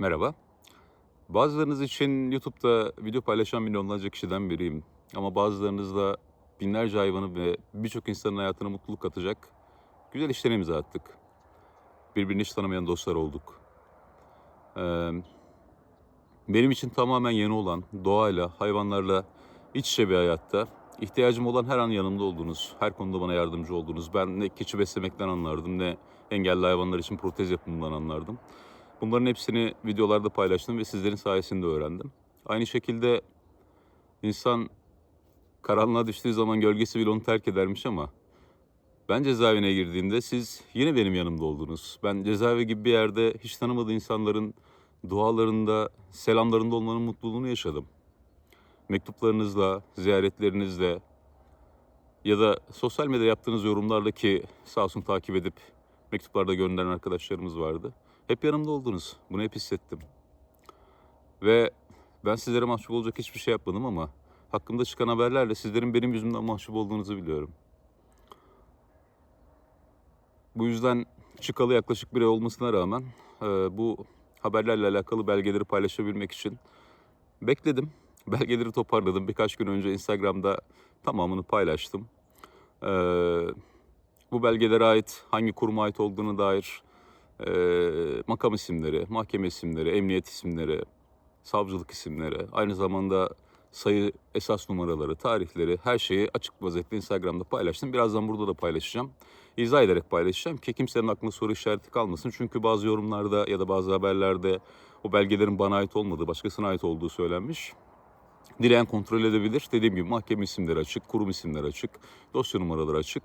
Merhaba. Bazılarınız için YouTube'da video paylaşan milyonlarca kişiden biriyim. Ama bazılarınız da binlerce hayvanı ve birçok insanın hayatına mutluluk katacak güzel işlere imza attık. Birbirini hiç tanımayan dostlar olduk. Ee, benim için tamamen yeni olan, doğayla, hayvanlarla iç içe bir hayatta ihtiyacım olan her an yanımda oldunuz. Her konuda bana yardımcı oldunuz. Ben ne keçi beslemekten anlardım ne engelli hayvanlar için protez yapımından anlardım. Bunların hepsini videolarda paylaştım ve sizlerin sayesinde öğrendim. Aynı şekilde insan karanlığa düştüğü zaman gölgesi bile onu terk edermiş ama ben cezaevine girdiğimde siz yine benim yanımda oldunuz. Ben cezaevi gibi bir yerde hiç tanımadığı insanların dualarında, selamlarında olmanın mutluluğunu yaşadım. Mektuplarınızla, ziyaretlerinizle ya da sosyal medyada yaptığınız yorumlarla ki sağ olsun takip edip mektuplarda gönderen arkadaşlarımız vardı. Hep yanımda oldunuz. Bunu hep hissettim. Ve ben sizlere mahcup olacak hiçbir şey yapmadım ama hakkımda çıkan haberlerle sizlerin benim yüzümden mahcup olduğunuzu biliyorum. Bu yüzden çıkalı yaklaşık bir ay olmasına rağmen e, bu haberlerle alakalı belgeleri paylaşabilmek için bekledim. Belgeleri toparladım. Birkaç gün önce Instagram'da tamamını paylaştım. E, bu belgelere ait hangi kuruma ait olduğunu dair e, makam isimleri, mahkeme isimleri, emniyet isimleri, savcılık isimleri, aynı zamanda sayı esas numaraları, tarihleri, her şeyi açık vaziyette Instagram'da paylaştım. Birazdan burada da paylaşacağım. İzah ederek paylaşacağım ki kimsenin aklına soru işareti kalmasın. Çünkü bazı yorumlarda ya da bazı haberlerde o belgelerin bana ait olmadığı, başkasına ait olduğu söylenmiş. Dileyen kontrol edebilir. Dediğim gibi mahkeme isimleri açık, kurum isimleri açık, dosya numaraları açık.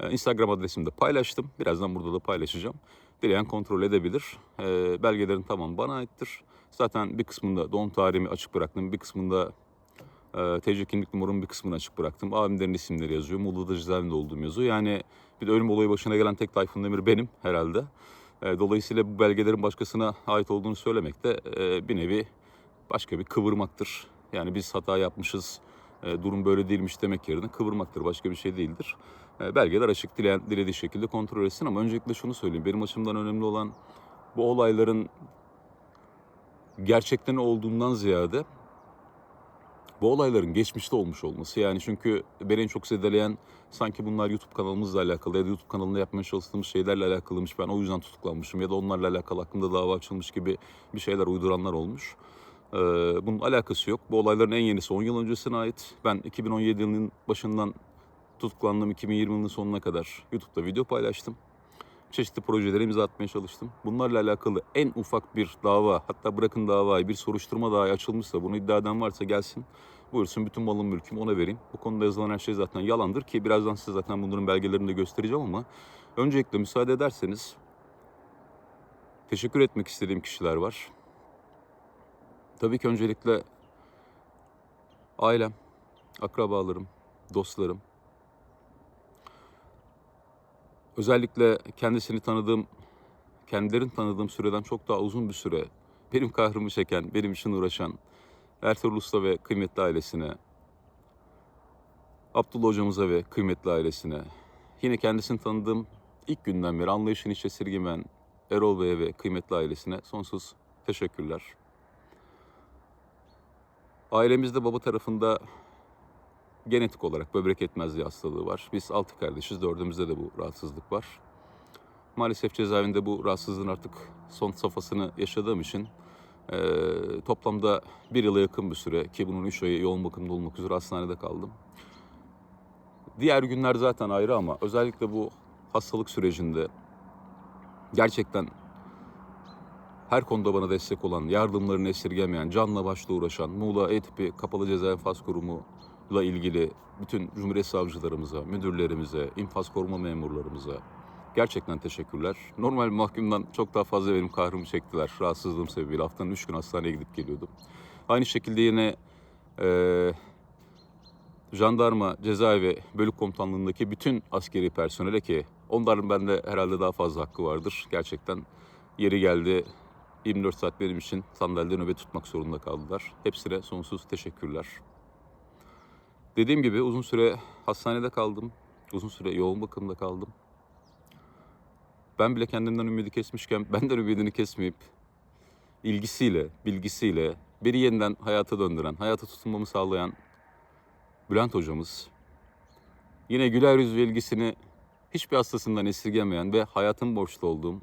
Ee, Instagram adresimi de paylaştım. Birazdan burada da paylaşacağım. Dileyen kontrol edebilir. Ee, belgelerin tamamı bana aittir. Zaten bir kısmında doğum tarihimi açık bıraktım. Bir kısmında e, TC kimlik numaramın bir kısmını açık bıraktım. Abimlerin isimleri yazıyor. Muğla'da cezaevinde olduğum yazıyor. Yani bir de ölüm olayı başına gelen tek Tayfun Demir benim herhalde. E, dolayısıyla bu belgelerin başkasına ait olduğunu söylemek de e, bir nevi başka bir kıvırmaktır. Yani biz hata yapmışız, e, durum böyle değilmiş demek yerine kıvırmaktır. Başka bir şey değildir. E, belgeler açık dileyen dilediği şekilde kontrol etsin ama öncelikle şunu söyleyeyim. Benim açımdan önemli olan bu olayların gerçekten olduğundan ziyade bu olayların geçmişte olmuş olması. Yani çünkü beni en çok zedeleyen sanki bunlar YouTube kanalımızla alakalı ya da YouTube kanalında yapmaya çalıştığımız şeylerle alakalıymış. Ben o yüzden tutuklanmışım ya da onlarla alakalı hakkında dava açılmış gibi bir şeyler uyduranlar olmuş. Ee, bunun alakası yok. Bu olayların en yenisi 10 yıl öncesine ait. Ben 2017 yılının başından tutuklandım 2020 yılının sonuna kadar YouTube'da video paylaştım. Çeşitli projelere imza atmaya çalıştım. Bunlarla alakalı en ufak bir dava, hatta bırakın davayı, bir soruşturma dahi açılmışsa, bunu iddia eden varsa gelsin. Buyursun bütün malım mülküm ona vereyim. Bu konuda yazılan her şey zaten yalandır ki birazdan size zaten bunların belgelerini de göstereceğim ama öncelikle müsaade ederseniz teşekkür etmek istediğim kişiler var. Tabii ki öncelikle ailem, akrabalarım, dostlarım, özellikle kendisini tanıdığım, kendilerini tanıdığım süreden çok daha uzun bir süre benim kahrımı çeken, benim için uğraşan Ertuğrul Usta ve kıymetli ailesine, Abdullah hocamıza ve kıymetli ailesine, yine kendisini tanıdığım ilk günden beri anlayışını hiç esirgemeyen Erol Bey'e ve kıymetli ailesine sonsuz teşekkürler. Ailemizde baba tarafında genetik olarak böbrek yetmezliği hastalığı var. Biz altı kardeşiz, dördümüzde de bu rahatsızlık var. Maalesef cezaevinde bu rahatsızlığın artık son safhasını yaşadığım için eee, toplamda bir yıla yakın bir süre ki bunun üç ayı yoğun bakımda olmak üzere hastanede kaldım. Diğer günler zaten ayrı ama özellikle bu hastalık sürecinde gerçekten her konuda bana destek olan, yardımlarını esirgemeyen, canla başla uğraşan Muğla E-Tipi Kapalı Cezaevi Faz Kurumu'la ilgili bütün Cumhuriyet savcılarımıza, müdürlerimize, infaz koruma memurlarımıza gerçekten teşekkürler. Normal mahkumdan çok daha fazla benim kahrımı çektiler. Rahatsızlığım sebebiyle haftanın üç gün hastaneye gidip geliyordum. Aynı şekilde yine eee jandarma, cezaevi, bölük komutanlığındaki bütün askeri personele ki onların bende herhalde daha fazla hakkı vardır. Gerçekten yeri geldi 24 saat benim için sandalyede nöbet tutmak zorunda kaldılar. Hepsine sonsuz teşekkürler. Dediğim gibi uzun süre hastanede kaldım. Uzun süre yoğun bakımda kaldım. Ben bile kendimden ümidi kesmişken benden ümidini kesmeyip ilgisiyle, bilgisiyle beni yeniden hayata döndüren, hayata tutunmamı sağlayan Bülent hocamız, yine güler yüz ve ilgisini hiçbir hastasından esirgemeyen ve hayatın borçlu olduğum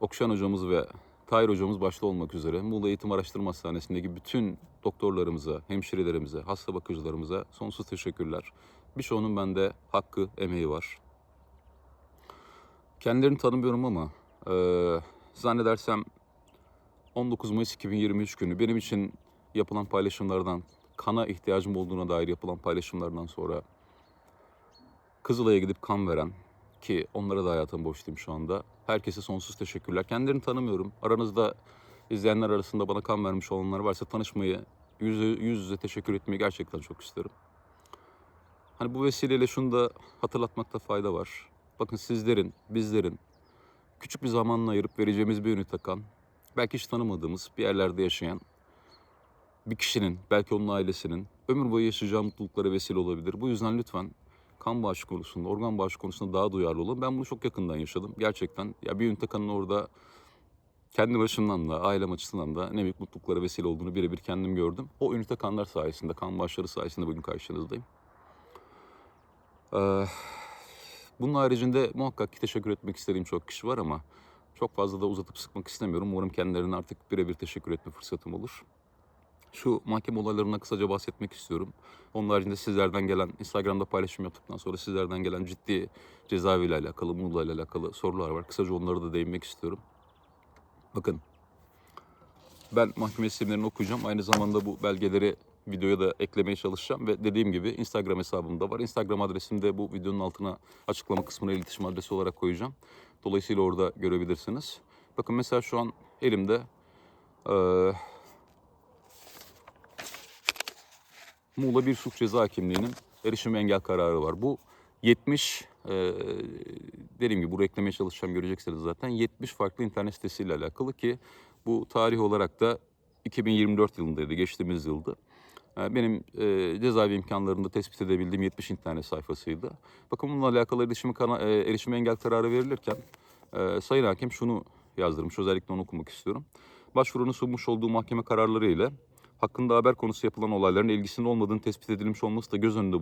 Okşan hocamız ve Tahir hocamız başta olmak üzere Muğla Eğitim Araştırma Hastanesi'ndeki bütün doktorlarımıza, hemşirelerimize, hasta bakıcılarımıza sonsuz teşekkürler. Birçoğunun bende hakkı, emeği var. Kendilerini tanımıyorum ama eee zannedersem 19 Mayıs 2023 günü benim için yapılan paylaşımlardan, kana ihtiyacım olduğuna dair yapılan paylaşımlardan sonra Kızılay'a gidip kan veren ki onlara da hayatım borçluyum şu anda. Herkese sonsuz teşekkürler. Kendilerini tanımıyorum. Aranızda izleyenler arasında bana kan vermiş olanlar varsa tanışmayı, yüz, yüz yüze teşekkür etmeyi gerçekten çok isterim. Hani bu vesileyle şunu da hatırlatmakta fayda var. Bakın sizlerin, bizlerin küçük bir zamanla ayırıp vereceğimiz bir ünite kan, belki hiç tanımadığımız bir yerlerde yaşayan bir kişinin, belki onun ailesinin ömür boyu yaşayacağı mutluluklara vesile olabilir. Bu yüzden lütfen kan bağışı konusunda, organ bağışı konusunda daha duyarlı olun. Ben bunu çok yakından yaşadım. Gerçekten ya bir ünite kanın orada kendi başımdan da, ailem açısından da ne büyük mutluluklara vesile olduğunu birebir kendim gördüm. O ünite kanlar sayesinde, kan bağışları sayesinde bugün karşınızdayım. Ee, bunun haricinde muhakkak ki teşekkür etmek istediğim çok kişi var ama çok fazla da uzatıp sıkmak istemiyorum. Umarım kendilerine artık birebir teşekkür etme fırsatım olur. Şu mahkeme olaylarına kısaca bahsetmek istiyorum. Onun haricinde sizlerden gelen, Instagram'da paylaşım yaptıktan sonra sizlerden gelen ciddi cezaeviyle alakalı, Muğla ile alakalı sorular var. Kısaca onlara da değinmek istiyorum. Bakın, ben mahkeme isimlerini okuyacağım. Aynı zamanda bu belgeleri videoya da eklemeye çalışacağım. Ve dediğim gibi Instagram hesabım da var. Instagram adresimi de bu videonun altına açıklama kısmına iletişim adresi olarak koyacağım. Dolayısıyla orada görebilirsiniz. Bakın mesela şu an elimde eee Muğla Bir Suç Ceza Hakimliği'nin erişim engel kararı var. Bu 70, e, dediğim gibi buraya eklemeye çalışacağım göreceksiniz zaten. 70 farklı internet sitesiyle alakalı ki bu tarih olarak da 2024 yılındaydı, geçtiğimiz yıldı. E, Benim e, cezaevi imkanlarında tespit edebildiğim 70 internet sayfasıydı. Bakın bununla alakalı erişim, kana, e, erişim engel kararı verilirken e, Sayın Hakim şunu yazdırmış, özellikle onu okumak istiyorum. Başvurunun sunmuş olduğu mahkeme kararları ile hakkında haber konusu yapılan olayların ilgisinin olmadığını tespit edilmiş olması da göz önünde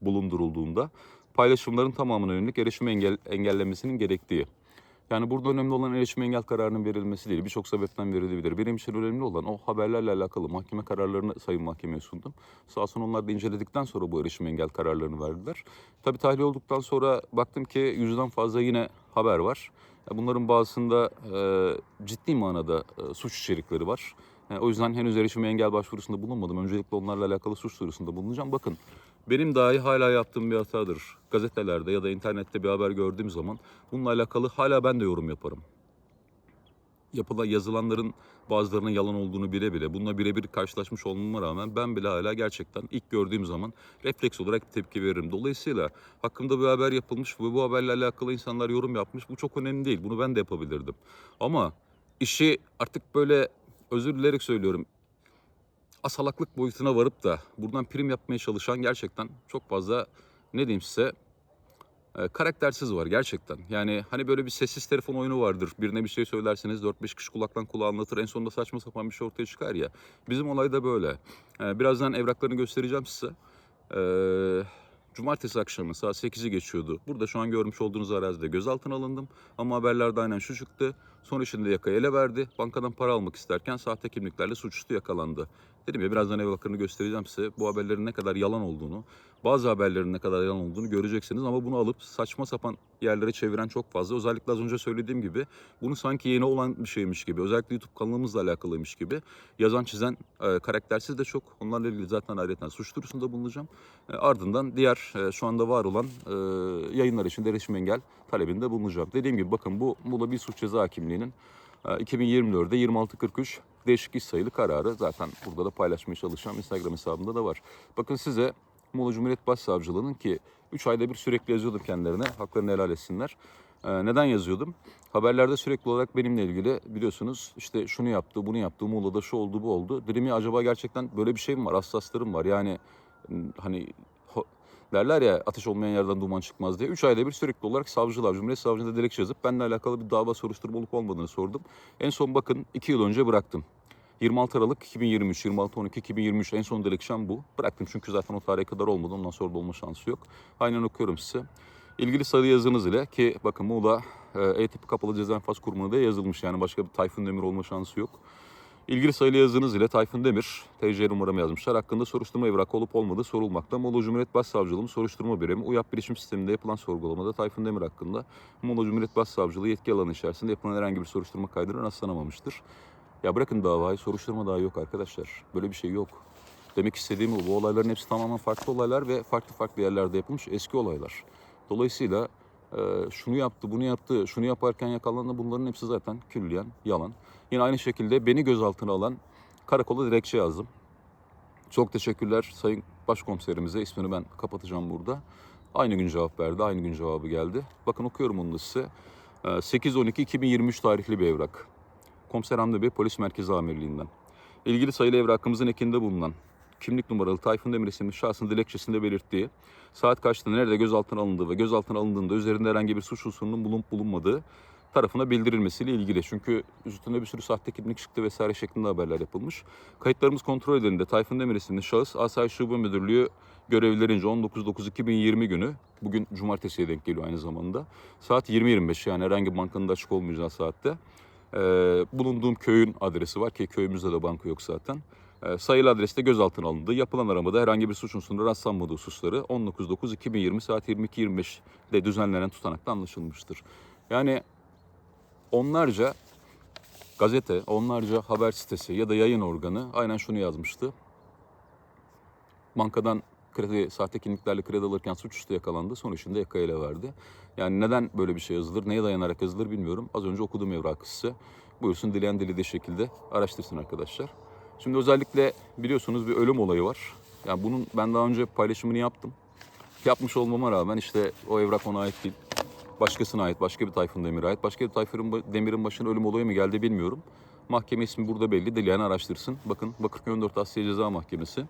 bulundurulduğunda paylaşımların tamamına yönelik erişim engel, engellemesinin gerektiği. Yani burada önemli olan erişim engel kararının verilmesi değil. Birçok sebepten verilebilir. Benim için önemli olan o haberlerle alakalı mahkeme kararlarını Sayın Mahkemeye sundum. Sağ olsun onlar da inceledikten sonra bu erişim engel kararlarını verdiler. Tabii tahliye olduktan sonra baktım ki yüzden fazla yine haber var. Ya Bunların bazısında e, ciddi manada e, suç içerikleri var. E, o yüzden henüz erişime engel başvurusunda bulunmadım. Öncelikle onlarla alakalı suç duyurusunda bulunacağım. Bakın benim dahi hala yaptığım bir hatadır. Gazetelerde ya da internette bir haber gördüğüm zaman bununla alakalı hala ben de yorum yaparım. Yapılan yazılanların bazılarının yalan olduğunu bile bile bununla birebir karşılaşmış olmama rağmen ben bile hala gerçekten ilk gördüğüm zaman refleks olarak tepki veririm. Dolayısıyla hakkımda bir haber yapılmış ve bu haberle alakalı insanlar yorum yapmış. Bu çok önemli değil. Bunu ben de yapabilirdim. Ama işi artık böyle özür dilerik söylüyorum. Asalaklık boyutuna varıp da buradan prim yapmaya çalışan gerçekten çok fazla ne diyeyim size e, karaktersiz var gerçekten. Yani hani böyle bir sessiz telefon oyunu vardır. Birine bir şey söylerseniz 4-5 kişi kulaktan kulağa anlatır. En sonunda saçma sapan bir şey ortaya çıkar ya. Bizim olay da böyle. E, birazdan evraklarını göstereceğim size. E, Cumartesi akşamı saat 8'i geçiyordu. Burada şu an görmüş olduğunuz arazide gözaltına alındım. Ama haberlerde aynen şu çıktı. Son işinde yakayı ele verdi. Bankadan para almak isterken sahte kimliklerle suçüstü yakalandı. Dedim ya birazdan evraklarını göstereceğim size. Bu haberlerin ne kadar yalan olduğunu, bazı haberlerin ne kadar yalan olduğunu göreceksiniz. Ama bunu alıp saçma sapan yerlere çeviren çok fazla. Özellikle az önce söylediğim gibi bunu sanki yeni olan bir şeymiş gibi, özellikle YouTube kanalımızla alakalıymış gibi yazan çizen e, karaktersiz de çok. Onlarla ilgili zaten ayrıca suç duyurusunda bulunacağım. E, ardından diğer e, şu anda var olan e, yayınlar için de erişim engel talebinde bulunacağım. Dediğim gibi bakın bu Muğla Bir Suç Ceza Hakimliği'nin e, 2024'de 2643 değişik iş sayılı kararı zaten burada da paylaşmaya çalışacağım. Instagram hesabımda da var. Bakın size Muğla Cumhuriyet Başsavcılığı'nın ki 3 ayda bir sürekli yazıyordum kendilerine. Haklarını helal etsinler. Ee, neden yazıyordum? Haberlerde sürekli olarak benimle ilgili biliyorsunuz işte şunu yaptı, bunu yaptı, Muğla'da şu oldu, bu oldu. Dedim ya acaba gerçekten böyle bir şey mi var? Hassaslarım var. Yani hani Derler ya ateş olmayan yerden duman çıkmaz diye. 3 ayda bir sürekli olarak savcılar, Cumhuriyet Savcılığına dilekçe yazıp benimle alakalı bir dava soruşturma olup olmadığını sordum. En son bakın 2 yıl önce bıraktım. 26 Aralık 2023, 26 12 2023 en son dilekçem bu. Bıraktım çünkü zaten o tarihe kadar olmadı. Ondan sonra da olma şansı yok. Aynen okuyorum size. İlgili sayılı yazınız ile ki bakın Muğla e, E-Tipi Kapalı Ceza Enfaz Kurumu'na da yazılmış. Yani başka bir Tayfun Demir olma şansı yok. İlgili sayılı yazınız ile Tayfun Demir, TC numaramı yazmışlar. Hakkında soruşturma evrakı olup olmadığı sorulmakta. Muğla Cumhuriyet Başsavcılığı soruşturma birimi UYAP bilişim sisteminde yapılan sorgulamada Tayfun Demir hakkında Muğla Cumhuriyet Başsavcılığı yetki alanı içerisinde yapılan herhangi bir soruşturma kaydına rastlanamamıştır. Ya bırakın davayı, soruşturma daha yok arkadaşlar. Böyle bir şey yok. Demek istediğim bu. Olayların hepsi tamamen farklı olaylar ve farklı farklı yerlerde yapılmış eski olaylar. Dolayısıyla şunu yaptı, bunu yaptı, şunu yaparken yakalandı bunların hepsi zaten külliyen yalan. Yine aynı şekilde beni gözaltına alan karakola dilekçe yazdım. Çok teşekkürler Sayın Başkomiserimize. ismini ben kapatacağım burada. Aynı gün cevap verdi, aynı gün cevabı geldi. Bakın okuyorum onu da size. E, 8-12-2023 tarihli bir evrak. Komiser Hamdi Bey Polis Merkezi Amirliğinden. İlgili sayılı evrakımızın ekinde bulunan kimlik numaralı Tayfun Demir isimli şahsın dilekçesinde belirttiği saat kaçta nerede gözaltına alındığı ve gözaltına alındığında üzerinde herhangi bir suç unsurunun bulunup bulunmadığı tarafına bildirilmesiyle ilgili. Çünkü üstünde bir sürü sahte kimlik çıktı vesaire şeklinde haberler yapılmış. Kayıtlarımız kontrol edildiğinde Tayfun Demir isimli şahıs Asayiş Şube Müdürlüğü görevlilerince 19.9.2020 günü bugün cumartesiye denk geliyor aynı zamanda. Saat 20.25 yani herhangi bir bankanın da açık olmayacağı saatte. Ee, bulunduğum köyün adresi var ki köyümüzde de banka yok zaten. Ee, sayılı adreste gözaltına alındı. Yapılan aramada herhangi bir suç unsurunda rastlanmadığı hususları 19.9.2020 saat 22.25'de düzenlenen tutanakta anlaşılmıştır. Yani onlarca gazete, onlarca haber sitesi ya da yayın organı aynen şunu yazmıştı. Bankadan kredi, sahte kimliklerle kredi alırken suçüstü yakalandı. Son işinde yaka ele verdi. Yani neden böyle bir şey yazılır, neye dayanarak yazılır bilmiyorum. Az önce okuduğum evrakı size. Buyursun dileyen dilediği şekilde araştırsın arkadaşlar. Şimdi özellikle biliyorsunuz bir ölüm olayı var. Yani bunun ben daha önce paylaşımını yaptım. Yapmış olmama rağmen işte o evrak ona ait değil. Başkasına ait, başka bir Tayfun Demir'e ait. Başka bir Tayfun Demir'in başına ölüm olayı mı geldi bilmiyorum. Mahkeme ismi burada belli. Dileyen araştırsın. Bakın Bakırköy 14 Asya Ceza Mahkemesi.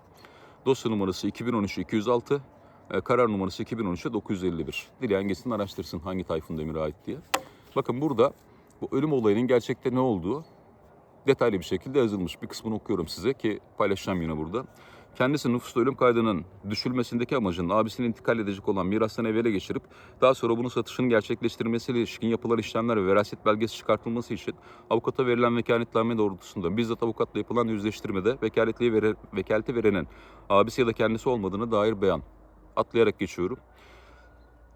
Dosya numarası 2013-206, e, karar numarası 2013-951. Dileyen gitsin araştırsın hangi Tayfun Demir'e ait diye. Bakın burada bu ölüm olayının gerçekte ne olduğu detaylı bir şekilde yazılmış. Bir kısmını okuyorum size ki paylaşacağım yine burada. Kendisi nüfusta ölüm kaydının düşülmesindeki amacının abisinin intikal edecek olan mirastan evvele geçirip daha sonra bunun satışının gerçekleştirilmesiyle ilişkin yapılan işlemler ve veraset belgesi çıkartılması için avukata verilen vekaletname doğrultusunda bizzat avukatla yapılan yüzleştirmede vekaletliği vere, vekaleti verenin abisi ya da kendisi olmadığına dair beyan. Atlayarak geçiyorum.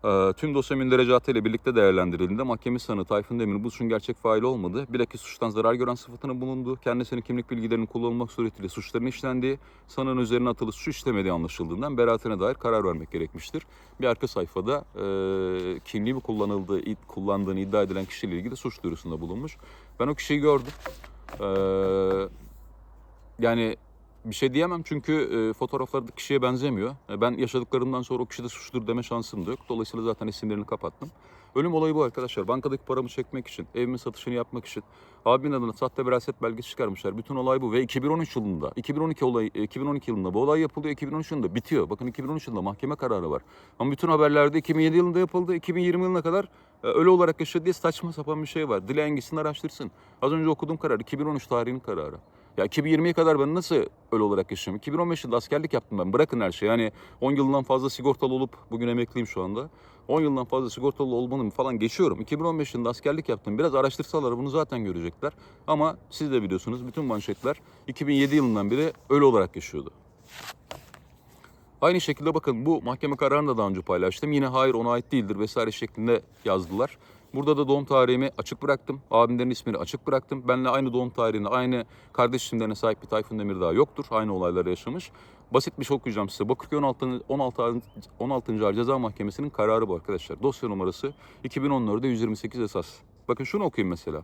Ee, tüm dosya münderecatı ile birlikte değerlendirildiğinde mahkeme sanığı Tayfun Demir bu suçun gerçek faili olmadığı, bilakis suçtan zarar gören sıfatının bulunduğu, kendisinin kimlik bilgilerinin kullanılmak suretiyle suçların işlendiği, sanığın üzerine atılı suç işlemediği anlaşıldığından beraatine dair karar vermek gerekmiştir. Bir arka sayfada e, kimliği mi kullanıldığı, kullandığını iddia edilen kişiyle ilgili suç duyurusunda bulunmuş. Ben o kişiyi gördüm. Ee, yani bir şey diyemem çünkü e, fotoğraflardaki kişiye benzemiyor. E, ben yaşadıklarımdan sonra o kişi de suçludur deme şansım da yok. Dolayısıyla zaten isimlerini kapattım. Ölüm olayı bu arkadaşlar. Bankadaki paramı çekmek için, evimin satışını yapmak için abimin adına sahte veraset belgesi çıkarmışlar. Bütün olay bu ve 2013 yılında, 2012 olay, e, 2012 yılında bu olay yapılıyor, 2013 yılında bitiyor. Bakın 2013 yılında mahkeme kararı var. Ama bütün haberlerde 2007 yılında yapıldı, 2020 yılına kadar e, ölü olarak yaşadı diye saçma sapan bir şey var. Dileyen gitsin araştırsın. Az önce okuduğum karar 2013 tarihinin kararı. Ya 2020'ye kadar ben nasıl ölü olarak yaşıyorum? 2015 yılında askerlik yaptım ben. Bırakın her şeyi. Yani 10 yıldan fazla sigortalı olup bugün emekliyim şu anda. 10 yıldan fazla sigortalı olmanın falan geçiyorum. 2015 yılında askerlik yaptım. Biraz araştırsalar bunu zaten görecekler. Ama siz de biliyorsunuz bütün manşetler 2007 yılından beri ölü olarak yaşıyordu. Aynı şekilde bakın bu mahkeme kararını da daha önce paylaştım. Yine hayır ona ait değildir vesaire şeklinde yazdılar. Burada da doğum tarihimi açık bıraktım. Abimlerin ismini açık bıraktım. Benle aynı doğum tarihine, aynı kardeş isimlerine sahip bir Tayfun Demir daha yoktur. Aynı olayları yaşamış. Basit bir şey okuyacağım size. Bakırköy 16. 16. 16. Ağır Ceza Mahkemesi'nin kararı bu arkadaşlar. Dosya numarası 2014'de 128 esas. Bakın şunu okuyayım mesela.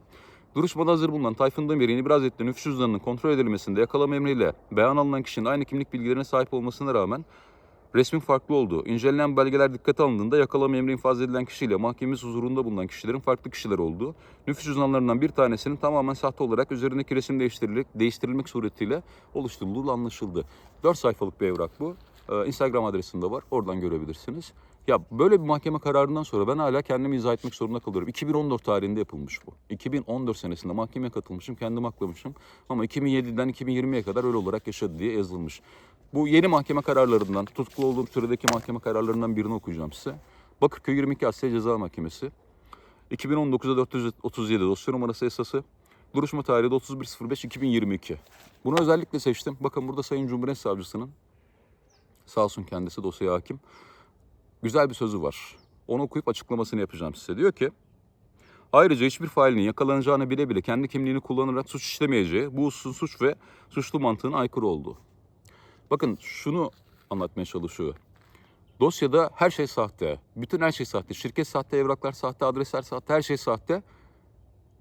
Duruşmada hazır bulunan Tayfun Demir'in ibraz ettiği nüfus cüzdanının kontrol edilmesinde yakalama emriyle beyan alınan kişinin aynı kimlik bilgilerine sahip olmasına rağmen resmin farklı olduğu, incelenen belgeler dikkate alındığında yakalama emri infaz edilen kişiyle mahkememiz huzurunda bulunan kişilerin farklı kişiler olduğu, nüfus cüzdanlarından bir tanesinin tamamen sahte olarak üzerindeki resim değiştirilmek, değiştirilmek suretiyle oluşturulduğu anlaşıldı. 4 sayfalık bir evrak bu. Ee, Instagram adresim de var. Oradan görebilirsiniz. Ya böyle bir mahkeme kararından sonra ben hala kendimi izah etmek zorunda kalıyorum. 2014 tarihinde yapılmış bu. 2014 senesinde mahkemeye katılmışım, kendim haklamışım. Ama 2007'den 2020'ye kadar öyle olarak yaşadı diye yazılmış. Bu yeni mahkeme kararlarından, tutuklu olduğum süredeki mahkeme kararlarından birini okuyacağım size. Bakırköy 22 Asya Ceza Mahkemesi. 2019'da 437 dosya numarası esası. Duruşma tarihi de 31.05.2022. Bunu özellikle seçtim. Bakın burada Sayın Cumhuriyet Savcısının sağ olsun kendisi dosyaya hakim. Güzel bir sözü var. Onu okuyup açıklamasını yapacağım size. Diyor ki Ayrıca hiçbir failin yakalanacağını bile bile kendi kimliğini kullanarak suç işlemeyeceği bu suç ve suçlu mantığın aykırı olduğu. Bakın şunu anlatmaya çalışıyor. Dosyada her şey sahte. Bütün her şey sahte. Şirket sahte, evraklar sahte, adresler sahte, her şey sahte.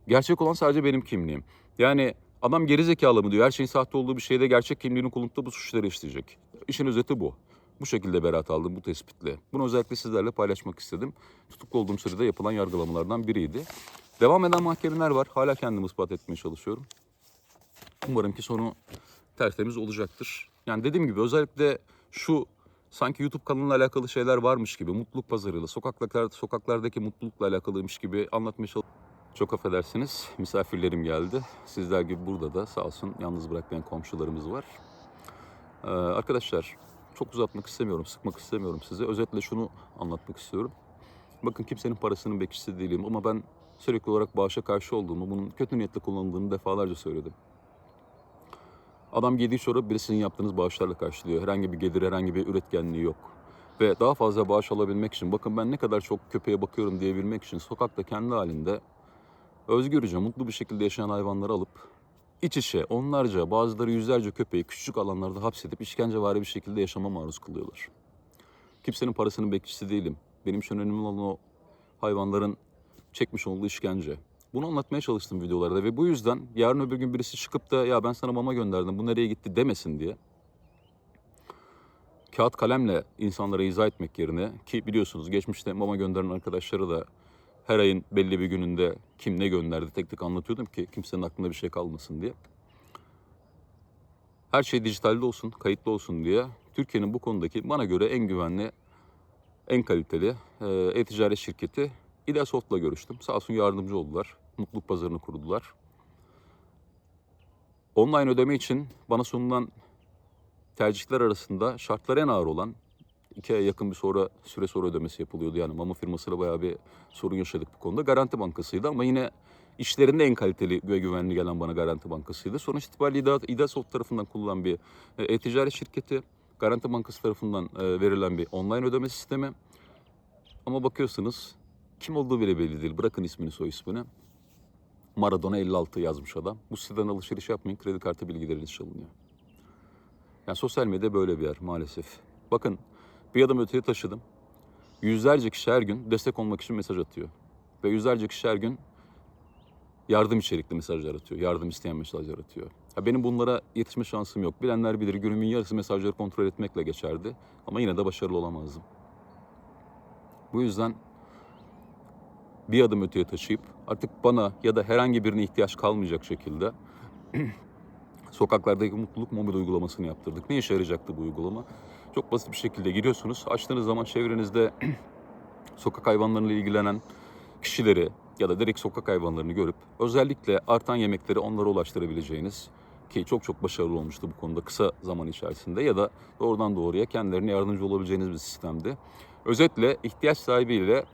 Gerçek olan sadece benim kimliğim. Yani adam geri zekalı mı diyor. Her şeyin sahte olduğu bir şeyde gerçek kimliğini kullanıp bu suçları işleyecek. İşin özeti bu. Bu şekilde beraat aldım bu tespitle. Bunu özellikle sizlerle paylaşmak istedim. Tutuklu olduğum sürede yapılan yargılamalardan biriydi. Devam eden mahkemeler var. Hala kendimi ispat etmeye çalışıyorum. Umarım ki sonu tertemiz olacaktır. Yani dediğim gibi özellikle şu sanki YouTube kanalıyla alakalı şeyler varmış gibi, mutluluk pazarıyla, sokaklar, sokaklardaki mutlulukla alakalıymış gibi anlatmaya çalışıyorum. Çok affedersiniz, misafirlerim geldi. Sizler gibi burada da sağ olsun yalnız bırakmayan komşularımız var. Ee, arkadaşlar çok uzatmak istemiyorum, sıkmak istemiyorum size. Özetle şunu anlatmak istiyorum. Bakın kimsenin parasının bekçisi değilim ama ben sürekli olarak bağışa karşı olduğumu, bunun kötü niyetle kullanıldığını defalarca söyledim. Adam giydiği çorabı birisinin yaptığınız bağışlarla karşılıyor. Herhangi bir gelir, herhangi bir üretkenliği yok. Ve daha fazla bağış alabilmek için, bakın ben ne kadar çok köpeğe bakıyorum diyebilmek için sokakta kendi halinde özgürce, mutlu bir şekilde yaşayan hayvanları alıp iç içe onlarca, bazıları yüzlerce köpeği küçük alanlarda hapsedip işkencevari bir şekilde yaşama maruz kılıyorlar. Kimsenin parasının bekçisi değilim. Benim için önemli olan o hayvanların çekmiş olduğu işkence. Bunu anlatmaya çalıştım videolarda ve bu yüzden yarın öbür gün birisi çıkıp da ya ben sana mama gönderdim bu nereye gitti demesin diye kağıt kalemle insanlara izah etmek yerine ki biliyorsunuz geçmişte mama gönderen arkadaşları da her ayın belli bir gününde kim ne gönderdi tek tek anlatıyordum ki kimsenin aklında bir şey kalmasın diye. Her şey dijitalde olsun, kayıtlı olsun diye Türkiye'nin bu konudaki bana göre en güvenli, en kaliteli e-ticaret şirketi İdeasoft'la görüştüm. Sağ olsun yardımcı oldular. Mutluluk pazarını kurdular. Online ödeme için bana sunulan tercihler arasında şartları en ağır olan iki aya yakın bir sonra süre sonra ödemesi yapılıyordu. Yani mama firmasıyla bayağı bir sorun yaşadık bu konuda. Garanti Bankası'ydı ama yine işlerinde en kaliteli ve güvenli gelen bana Garanti Bankası'ydı. Sonuç itibariyle İda, İdasoft tarafından kullanılan bir e, e-ticaret şirketi. Garanti Bankası tarafından e, verilen bir online ödeme sistemi. Ama bakıyorsunuz kim olduğu bile belli değil. Bırakın ismini soy ismini. Maradona 56 yazmış adam. Bu siteden alışveriş yapmayın. Kredi kartı bilgileriniz çalınıyor. Yani sosyal medya böyle bir yer maalesef. Bakın bir adım öteye taşıdım. Yüzlerce kişi her gün destek olmak için mesaj atıyor. Ve yüzlerce kişi her gün yardım içerikli mesajlar atıyor. Yardım isteyen mesajlar atıyor. Ya benim bunlara yetişme şansım yok. Bilenler bilir günümün yarısı mesajları kontrol etmekle geçerdi. Ama yine de başarılı olamazdım. Bu yüzden bir adım öteye taşıyıp artık bana ya da herhangi birine ihtiyaç kalmayacak şekilde sokaklardaki mutluluk mobil uygulamasını yaptırdık. Ne işe yarayacaktı bu uygulama? Çok basit bir şekilde giriyorsunuz. Açtığınız zaman çevrenizde sokak hayvanlarıyla ilgilenen kişileri ya da direkt sokak hayvanlarını görüp özellikle artan yemekleri onlara ulaştırabileceğiniz ki çok çok başarılı olmuştu bu konuda kısa zaman içerisinde ya da doğrudan doğruya kendilerine yardımcı olabileceğiniz bir sistemdi. Özetle ihtiyaç sahibiyle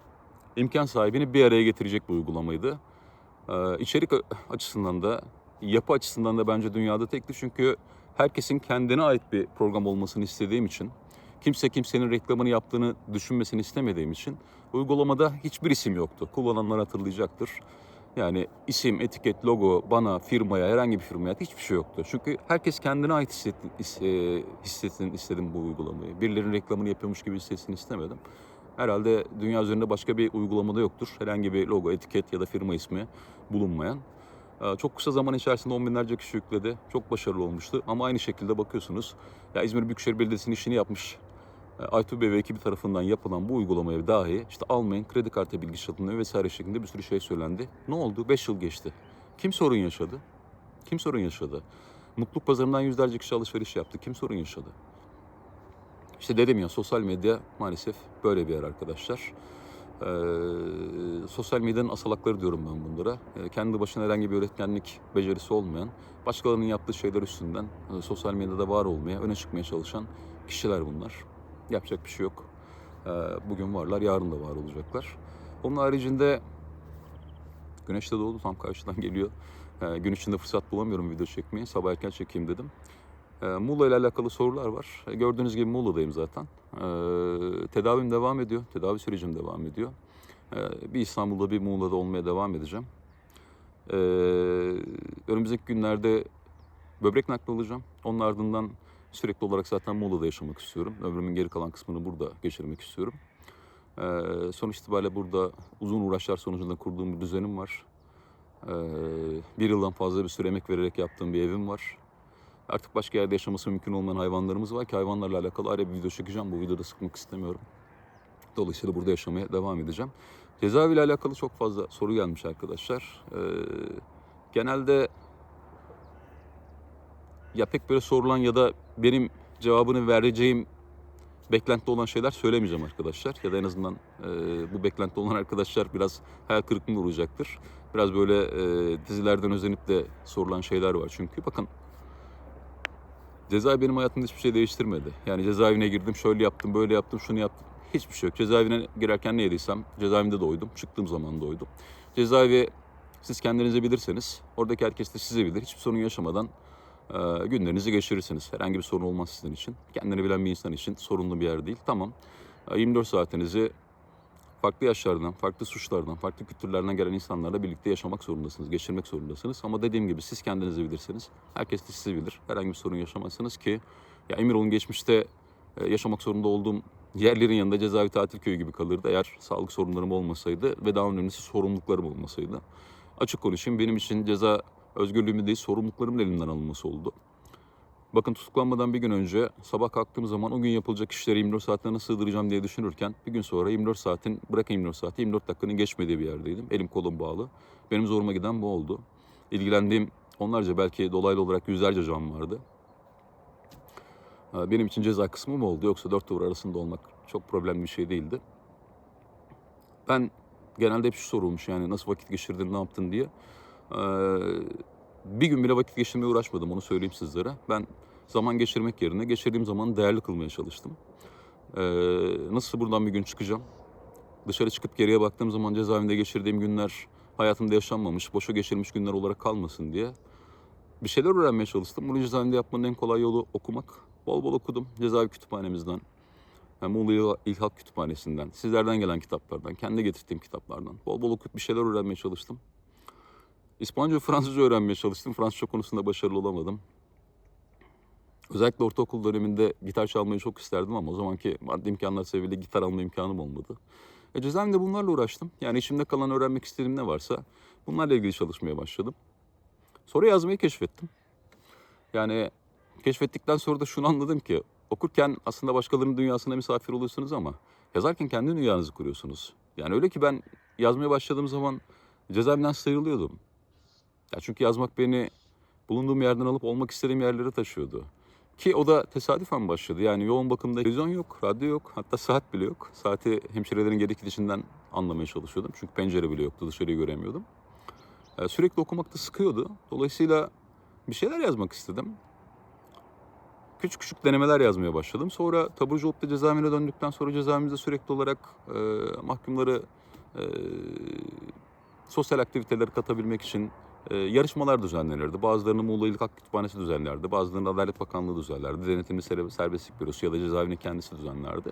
imkan sahibini bir araya getirecek bir uygulamaydı. Ee, içerik açısından da yapı açısından da bence dünyada tekti çünkü herkesin kendine ait bir program olmasını istediğim için kimse kimsenin reklamını yaptığını düşünmesini istemediğim için uygulamada hiçbir isim yoktu. Kullananlar hatırlayacaktır. Yani isim, etiket, logo, bana, firmaya, herhangi bir firmaya hiçbir şey yoktu. Çünkü herkes kendine ait hissettin, his- e, hissetsin istedim bu uygulamayı. Birilerinin reklamını yapıyormuş gibi hissetsin istemedim. Herhalde dünya üzerinde başka bir uygulamada yoktur. Herhangi bir logo, etiket ya da firma ismi bulunmayan. Ee, Çok kısa zaman içerisinde on binlerce kişi yükledi. Çok başarılı olmuştu. Ama aynı şekilde bakıyorsunuz. Ya İzmir Büyükşehir Belediyesi'nin işini yapmış. e, Aytu Bey ve ekibi tarafından yapılan bu uygulamaya dahi işte almayın kredi kartı bilgi çalınıyor vesaire şeklinde bir sürü şey söylendi. Ne oldu? 5 yıl geçti. Kim sorun yaşadı? Kim sorun yaşadı? Mutluluk pazarından yüzlerce kişi alışveriş yaptı. Kim sorun yaşadı? İşte dedim ya sosyal medya maalesef böyle bir yer arkadaşlar. Ee, sosyal medyanın asalakları diyorum ben bunlara. Ee, kendi başına herhangi bir öğretmenlik becerisi olmayan, başkalarının yaptığı şeyler üstünden e, sosyal medyada var olmaya, öne çıkmaya çalışan kişiler bunlar. Yapacak bir şey yok. Ee, bugün varlar, yarın da var olacaklar. Onun haricinde güneş de doğdu, tam karşıdan geliyor. Ee, gün içinde fırsat bulamıyorum video çekmeye. Sabah erken çekeyim dedim. Ee, Muğla ile alakalı sorular var. Ee, Gördüğünüz gibi Muğla'dayım zaten. Ee, tedavim devam ediyor. Tedavi sürecim devam ediyor. Ee, bir İstanbul'da bir Muğla'da olmaya devam edeceğim. Önümüzdeki günlerde böbrek nakli olacağım. Onun ardından sürekli olarak zaten Muğla'da yaşamak istiyorum. Ömrümün geri kalan kısmını burada geçirmek istiyorum. Sonuç itibariyle burada uzun uğraşlar sonucunda kurduğum bir düzenim var. Bir yıldan fazla bir süre emek vererek yaptığım bir evim var. Artık başka yerde yaşaması mümkün olmayan hayvanlarımız var ki hayvanlarla alakalı ayrı bir video çekeceğim. Bu videoda sıkmak istemiyorum. Dolayısıyla burada yaşamaya devam edeceğim. Cezaeviyle alakalı çok fazla soru gelmiş arkadaşlar. Ee, genelde ya pek böyle sorulan ya da benim cevabını vereceğim beklenti olan şeyler söylemeyeceğim arkadaşlar. Ya da en azından e, bu beklenti olan arkadaşlar biraz hayal kırıklığına uğrayacaktır. Biraz böyle e, dizilerden özenip de sorulan şeyler var çünkü. Bakın Cezaevi benim hayatımda hiçbir şey değiştirmedi. Yani cezaevine girdim, şöyle yaptım, böyle yaptım, şunu yaptım. Hiçbir şey yok. Cezaevine girerken ne yediysem cezaevinde doydum. Çıktığım zaman doydum. Cezaevi siz kendinize bilirseniz, oradaki herkes de size bilir. Hiçbir sorun yaşamadan e, günlerinizi geçirirsiniz. Herhangi bir sorun olmaz sizin için. Kendini bilen bir insan için sorunlu bir yer değil. Tamam. E, 24 saatinizi farklı yaşlardan, farklı suçlardan, farklı kültürlerden gelen insanlarla birlikte yaşamak zorundasınız, geçirmek zorundasınız. Ama dediğim gibi siz kendinizi bilirseniz, herkes de sizi bilir. Herhangi bir sorun yaşamazsınız ki, ya emin olun geçmişte e, yaşamak zorunda olduğum yerlerin yanında cezaevi tatil köyü gibi kalırdı eğer sağlık sorunlarım olmasaydı ve daha önemlisi sorumluluklarım olmasaydı. Açık konuşayım benim için ceza özgürlüğümü değil sorumluluklarımın elimden alınması oldu. Bakın tutuklanmadan bir gün önce sabah kalktığım zaman o gün yapılacak işleri 24 saatine nasıl sığdıracağım diye düşünürken bir gün sonra 24 saatin bırakın 24 saati 24 dakikanın geçmediği bir yerdeydim. Elim kolum bağlı. Benim zoruma giden bu oldu. İlgilendiğim onlarca belki dolaylı olarak yüzlerce can vardı. Ha, Benim için ceza kısmı mı oldu yoksa dört duvar arasında olmak çok problemli bir şey değildi. Ben genelde hep şu sorulmuş yani nasıl vakit geçirdin ne yaptın diye. Ee, bir gün bile vakit geçirmeye uğraşmadım onu söyleyeyim sizlere. Ben zaman geçirmek yerine geçirdiğim zamanı değerli kılmaya çalıştım. Ee, nasıl buradan bir gün çıkacağım? Dışarı çıkıp geriye baktığım zaman cezaevinde geçirdiğim günler hayatımda yaşanmamış, boşa geçirmiş günler olarak kalmasın diye bir şeyler öğrenmeye çalıştım. Bunu cezaevinde yapmanın en kolay yolu okumak. Bol bol okudum cezaevi kütüphanemizden. Yani Muğla İlhak Kütüphanesi'nden, sizlerden gelen kitaplardan, kendi getirdiğim kitaplardan. Bol bol okuyup bir şeyler öğrenmeye çalıştım. İspanyolca, Fransızca öğrenmeye çalıştım. Fransızca konusunda başarılı olamadım. Özellikle ortaokul döneminde gitar çalmayı çok isterdim ama o zamanki maddi imkanlar sebebiyle gitar alma imkanım olmadı. E cezaevinde bunlarla uğraştım. Yani içimde kalan öğrenmek istediğim ne varsa bunlarla ilgili çalışmaya başladım. Sonra yazmayı keşfettim. Yani keşfettikten sonra da şunu anladım ki okurken aslında başkalarının dünyasına misafir oluyorsunuz ama yazarken kendi dünyanızı kuruyorsunuz. Yani öyle ki ben yazmaya başladığım zaman cezaevinden sıyrılıyordum. Ya çünkü yazmak beni bulunduğum yerden alıp olmak istediğim yerlere taşıyordu. Ki o da tesadüfen başladı. Yani yoğun bakımda televizyon yok, radyo yok, hatta saat bile yok. Saati hemşirelerin geri gidişinden anlamaya çalışıyordum. Çünkü pencere bile yoktu, dışarıyı göremiyordum. Ee, sürekli okumak da sıkıyordu. Dolayısıyla bir şeyler yazmak istedim. Küçük küçük denemeler yazmaya başladım. Sonra taburcu olup da cezaevine döndükten sonra cezaevimizde sürekli olarak e, mahkumları e, sosyal aktiviteleri katabilmek için e, yarışmalar düzenlenirdi. Bazılarını Muğla İlhak Kütüphanesi düzenlerdi. Bazılarını Adalet Bakanlığı düzenlerdi. Denetimli Ser- Serbestlik Bürosu ya da cezaevinin kendisi düzenlerdi.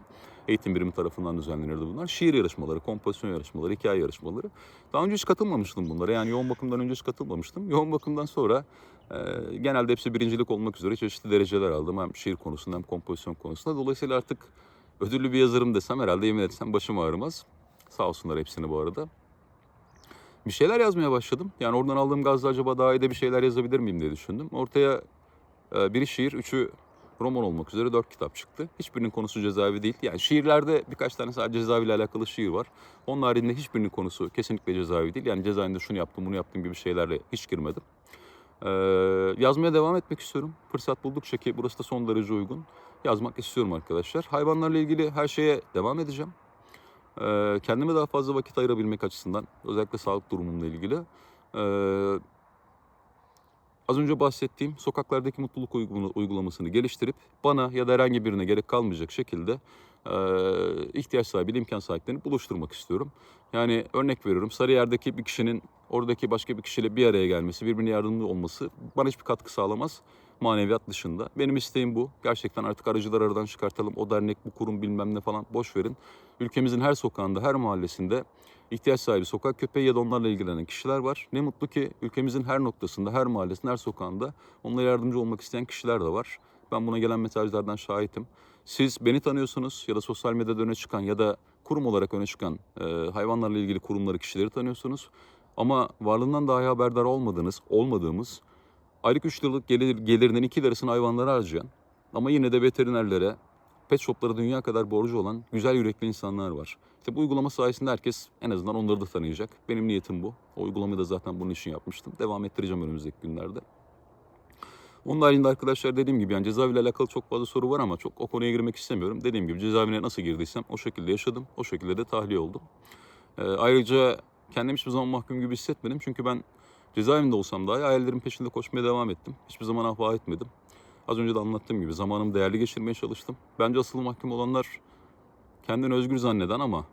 Eğitim birimi tarafından düzenlenirdi bunlar. Şiir yarışmaları, kompozisyon yarışmaları, hikaye yarışmaları. Daha önce hiç katılmamıştım bunlara. Yani yoğun bakımdan önce hiç katılmamıştım. Yoğun bakımdan sonra e, genelde hepsi birincilik olmak üzere çeşitli dereceler aldım. Hem şiir konusunda hem kompozisyon konusunda. Dolayısıyla artık ödüllü bir yazarım desem herhalde yemin etsem başım ağrımaz. Sağ olsunlar hepsini bu arada bir şeyler yazmaya başladım. Yani oradan aldığım gazla acaba daha iyi de bir şeyler yazabilir miyim diye düşündüm. Ortaya e, biri şiir, üçü roman olmak üzere dört kitap çıktı. Hiçbirinin konusu cezaevi değil. Yani şiirlerde birkaç tane sadece cezaeviyle alakalı şiir var. Onun haricinde hiçbirinin konusu kesinlikle cezaevi değil. Yani cezaevinde şunu yaptım, bunu yaptım gibi şeylerle hiç girmedim. Ee, yazmaya devam etmek istiyorum. Fırsat buldukça ki burası da son derece uygun. Yazmak istiyorum arkadaşlar. Hayvanlarla ilgili her şeye devam edeceğim. Ee, kendime daha fazla vakit ayırabilmek açısından özellikle sağlık durumumla ilgili. Ee, az önce bahsettiğim sokaklardaki mutluluk uygula- uygulamasını geliştirip bana ya da herhangi birine gerek kalmayacak şekilde e, ihtiyaç sahibiyle imkan sahiplerini buluşturmak istiyorum. Yani örnek veriyorum Sarıyer'deki bir kişinin oradaki başka bir kişiyle bir araya gelmesi, birbirine yardımcı olması bana hiçbir katkı sağlamaz maneviyat dışında. Benim isteğim bu. Gerçekten artık aracıları aradan çıkartalım. O dernek, bu kurum bilmem ne falan boş verin. Ülkemizin her sokağında, her mahallesinde ihtiyaç sahibi sokak köpeği ya da onlarla ilgilenen kişiler var. Ne mutlu ki ülkemizin her noktasında, her mahallesinde, her sokağında onlara yardımcı olmak isteyen kişiler de var. Ben buna gelen mesajlardan şahitim. Siz beni tanıyorsunuz ya da sosyal medyada öne çıkan ya da kurum olarak öne çıkan e, hayvanlarla ilgili kurumları, kişileri tanıyorsunuz. Ama varlığından dahi haberdar olmadığınız, olmadığımız aylık 3 liralık gelir, gelirinin 2 lirasını hayvanlara harcayan ama yine de veterinerlere, pet shoplara dünya kadar borcu olan güzel yürekli insanlar var. İşte bu uygulama sayesinde herkes en azından onları da tanıyacak. Benim niyetim bu. O uygulamayı da zaten bunun için yapmıştım. Devam ettireceğim önümüzdeki günlerde. Onun haricinde arkadaşlar dediğim gibi yani cezaeviyle alakalı çok fazla soru var ama çok o konuya girmek istemiyorum. Dediğim gibi cezaevine nasıl girdiysem o şekilde yaşadım. O şekilde de tahliye oldum. Ee, ayrıca kendimi hiçbir zaman mahkum gibi hissetmedim. Çünkü ben cezaevinde olsam dahi hayallerin peşinde koşmaya devam ettim. Hiçbir zaman ahva etmedim. Az önce de anlattığım gibi zamanımı değerli geçirmeye çalıştım. Bence asıl mahkum olanlar kendini özgür zanneden ama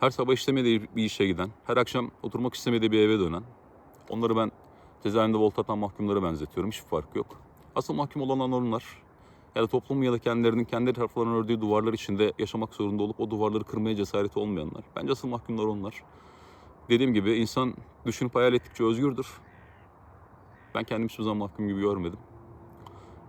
her sabah istemediği bir işe giden, her akşam oturmak istemediği bir eve dönen, onları ben cezaevinde volta atan mahkumlara benzetiyorum. Hiçbir fark yok. Asıl mahkum olanlar onlar. Ya da toplumun ya da kendilerinin kendi taraflarının ördüğü duvarlar içinde yaşamak zorunda olup o duvarları kırmaya cesareti olmayanlar. Bence asıl mahkumlar onlar. Dediğim gibi insan düşünüp hayal ettikçe özgürdür. Ben kendimi hiçbir zaman mahkum gibi görmedim.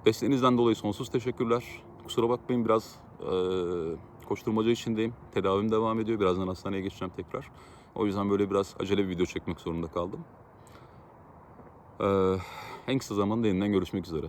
Desteğinizden dolayı sonsuz teşekkürler. Kusura bakmayın biraz eee koşturmaca içindeyim. Tedavim devam ediyor. Birazdan hastaneye geçeceğim tekrar. O yüzden böyle biraz acele bir video çekmek zorunda kaldım. Eee en kısa zamanda yeniden görüşmek üzere.